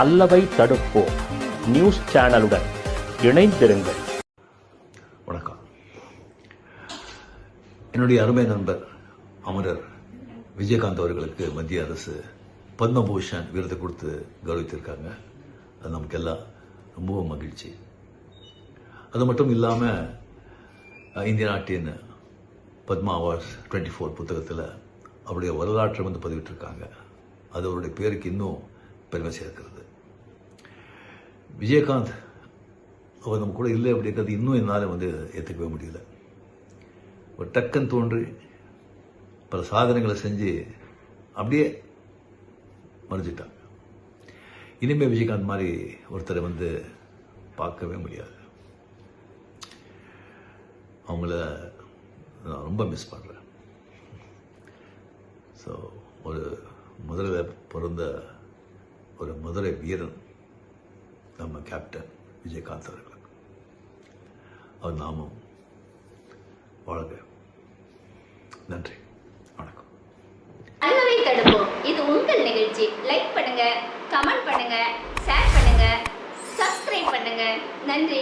அல்லவை தடுப்போம். News சேனலுடன் இணைந்திருங்கள். வணக்கம். என்னுடைய அருமை நண்பர் அமரர் விஜயகாந்த் அவர்களுக்கு மத்திய அரசு பத்மபூஷன் விருது கொடுத்து கௌரவித்திருக்காங்க. அது நமக்கு எல்லாம் ரொம்பவும் மகிழ்ச்சி. அது மட்டும் இல்லாமல் இந்திய நாட்டின் பத்மா அவார்ட்ஸ் டுவெண்ட்டி ஃபோர் புத்தகத்தில் அவருடைய வரலாற்றை வந்து பதிவிட்டிருக்காங்க. அது அவருடைய பேருக்கு இன்னும் பெருமை சேர்க்கிறது விஜயகாந்த் அவர் நம்ம கூட இல்லை அப்படிங்கிறது இன்னும் என்னால் வந்து ஏற்றுக்கவே முடியல. ஒரு டக்குன்னு தோன்றி பல சாதனைகளை செஞ்சு அப்படியே மறைஞ்சிட்டாங்க இனிமேல் விஜயகாந்த் மாதிரி ஒருத்தரை வந்து பார்க்கவே முடியாது. அவங்கள நான் ரொம்ப மிஸ் பண்ணுறேன் ஸோ ஒரு முதலில் பிறந்த ஒரு மதுரை வீரன் நம்ம கேப்டன் விஜயகாந்த் அவர்கள். அவர் நாமும் வாழ்க. நன்றி. வணக்கம். அல்லவை தடுப்போம். இது உங்கள் நிகழ்ச்சி. லைக் பண்ணுங்க கமெண்ட் பண்ணுங்க ஷேர் பண்ணுங்க சப்ஸ்கிரைப் பண்ணுங்க. நன்றி.